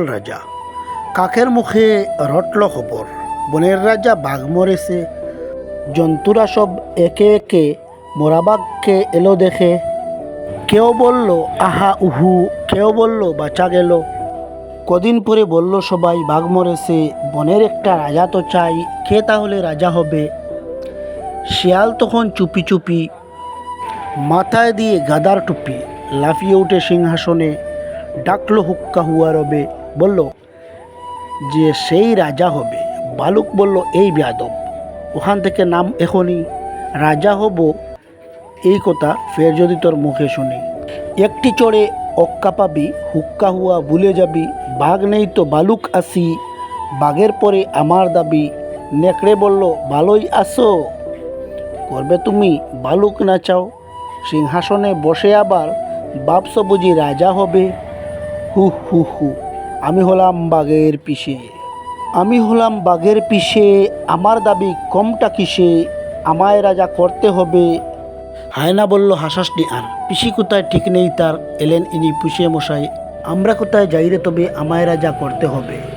রাজা কাকের মুখে রটল খবর বনের রাজা বাঘ মরেছে জন্তুরা সব একে একে মোরাবাগকে এলো দেখে। কেউ বলল, আহা, উহু। কেউ বলল, বাঁচা গেল। কদিন পরে বলল সবাই, বাঘ মরেছে বনের একটা রাজা তো চাই, কে তাহলে রাজা হবে? শিয়াল তখন চুপি চুপি মাথায় দিয়ে গাদার টুপি লাফিয়ে উঠে সিংহাসনে, ডাকলো হুক্কা হুয়া রবে। বলল, যে সেই রাজা হবে। বালুক বলল, এই বেয়াদব, ওখান থেকে নাম এখনই। রাজা হব, এই কথা ফের যদি তোর মুখে শুনি। একটি চড়ে অক্কা পাবি, হুক্কা হুয়া ভুলে যাবি। বাঘ নেই তো বালুক আসি, বাঘের পরে আমার দাবি। নেকড়ে বলল, ভালোই আসো করবে তুমি বালুক না চাও। সিংহাসনে বসে আবার বাপস বুঝি রাজা হবে। হু হু হু। আমি হলাম বাঘের পিসে। আমি হলাম বাঘের পিসে, আমার দাবি কমটা কিসে, আমায় রাজা করতে হবে। হায়না বলল, হাসাসনি আর, পিসি কোথায়? ঠিক নেই তার, এলেন ইনি পুষিয়ে মশাই আমরা কোথায় যাইরে তবে আমায় রাজা করতে হবে।